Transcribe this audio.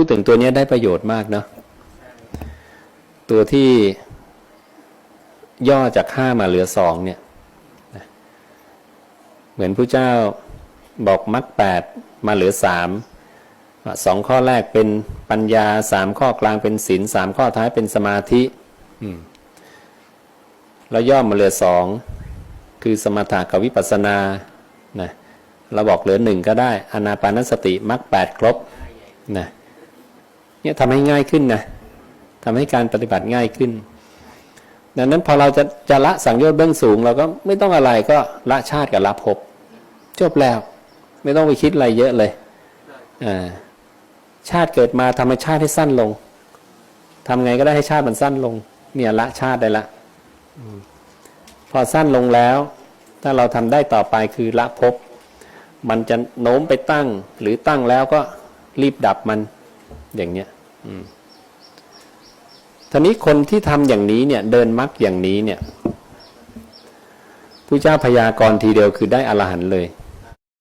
พูดถึงตัวนี้ได้ประโยชน์มากเนาะตัวที่ย่อจากห้ามาเหลือสองเนี่ยเหมือนพระเจ้าบอกมรรคแปดมาเหลือสามสองข้อแรกเป็นปัญญาสามข้อกลางเป็นศีลสามข้อท้ายเป็นสมาธิแล้วย่อมาเหลือสองคือสมถะกับวิปัสสนานะเราบอกเหลือหนึ่งก็ได้อนาปานสติมรรคแปดครบนะ เนี่ยทำให้ง่ายขึ้นนะทำให้การปฏิบัติง่ายขึ้น ดังนั้นพอเราจะจะละสังโยชน์เบื้องสูง เราก็ไม่ต้องอะไรก็ละชาติกับละภพจบแล้ว ไม่ต้องไปคิดอะไรเยอะเลยอ่าชาติเกิดมาทำให้ชาติให้สั้นลงทำไงก็ได้ให้ชาติมันสั้นลง เนี่ยละชาติได้ละอพอสั้นลงแล้ว ถ้าเราทำได้ต่อไปคือละภพมันจะโน้มไปตั้ง หรือตั้งแล้วก็รีบดับมัน อย่างเนี้ยท่านี้คนที่ทำอย่างนี้เนี่ย เดินมรรคอย่างนี้เนี่ยผู้เจ้าพยากรณ์ทีเดียวคือได้อรหันต์เลย